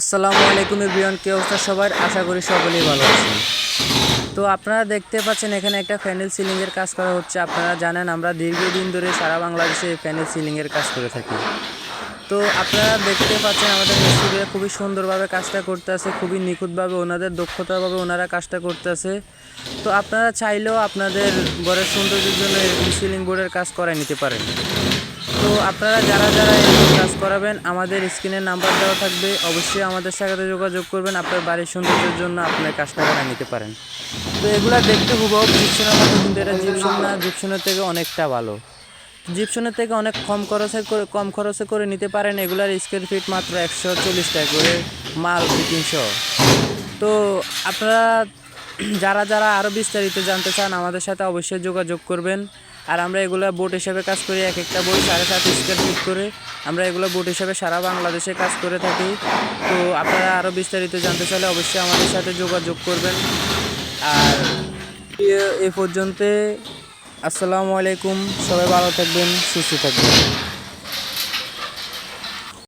আসসালামু আলাইকুম এভরিওয়ান, কি অবস্থা সবার? আশা করি সকলেই ভালো আছেন। তো আপনারা দেখতে পাচ্ছেন, এখানে একটা প্যানেল সিলিংয়ের কাজ করা হচ্ছে। আপনারা জানেন, আমরা দীর্ঘদিন ধরে সারা বাংলাদেশে ফ্যানেল সিলিংয়ের কাজ করে থাকি। তো আপনারা দেখতে পাচ্ছেন, আমাদের মিস্ত্রিরা খুবই সুন্দরভাবে কাজটা করতে আছে, খুবই নিখুঁতভাবে ওনাদের দক্ষতাভাবে ওনারা কাজটা করতে আছে। তো আপনারা চাইলেও আপনাদের ঘরের সৌন্দর্যের জন্য এরকম সিলিং বোর্ডের কাজ করায় নিতে পারেন। তো আপনারা যারা যারা এরকম কাজ করাবেন, আমাদের স্ক্রিনের নাম্বার দেওয়া থাকবে। অবশ্যই আমাদের সাথে যোগাযোগ করবেন। আপনার বাড়ির সৌন্দর্যের জন্য আপনার কাজটা করা নিতে পারেন। তো এগুলা দেখতে হুবহু জিপসনের মতো, কিন্তু এটা জিপসন না। থেকে অনেকটা ভালো। জিপসনের থেকে অনেক কম খরচে করে, কম খরচে করে নিতে পারেন। এগুলার স্কোয়ার ফিট মাত্র একশো চল্লিশ টাকা করে, মাল তিনশো। তো আপনারা যারা যারা আরও বিস্তারিত জানতে চান, আমাদের সাথে অবশ্যই যোগাযোগ করবেন। আর আমরা এগুলো বোট হিসাবে কাজ করি, এক একটা বই সাড়ে সাত স্কোয়ার ফিট করে। আমরা এগুলো বোট হিসাবে সারা বাংলাদেশে কাজ করে থাকি। তো আপনারা আরও বিস্তারিত জানতে চাইলে অবশ্যই আমাদের সাথে যোগাযোগ করবেন। আর এ- পর্যন্ত আসসালামু আলাইকুম। সবাই ভালো থাকবেন, সুস্থ থাকবেন।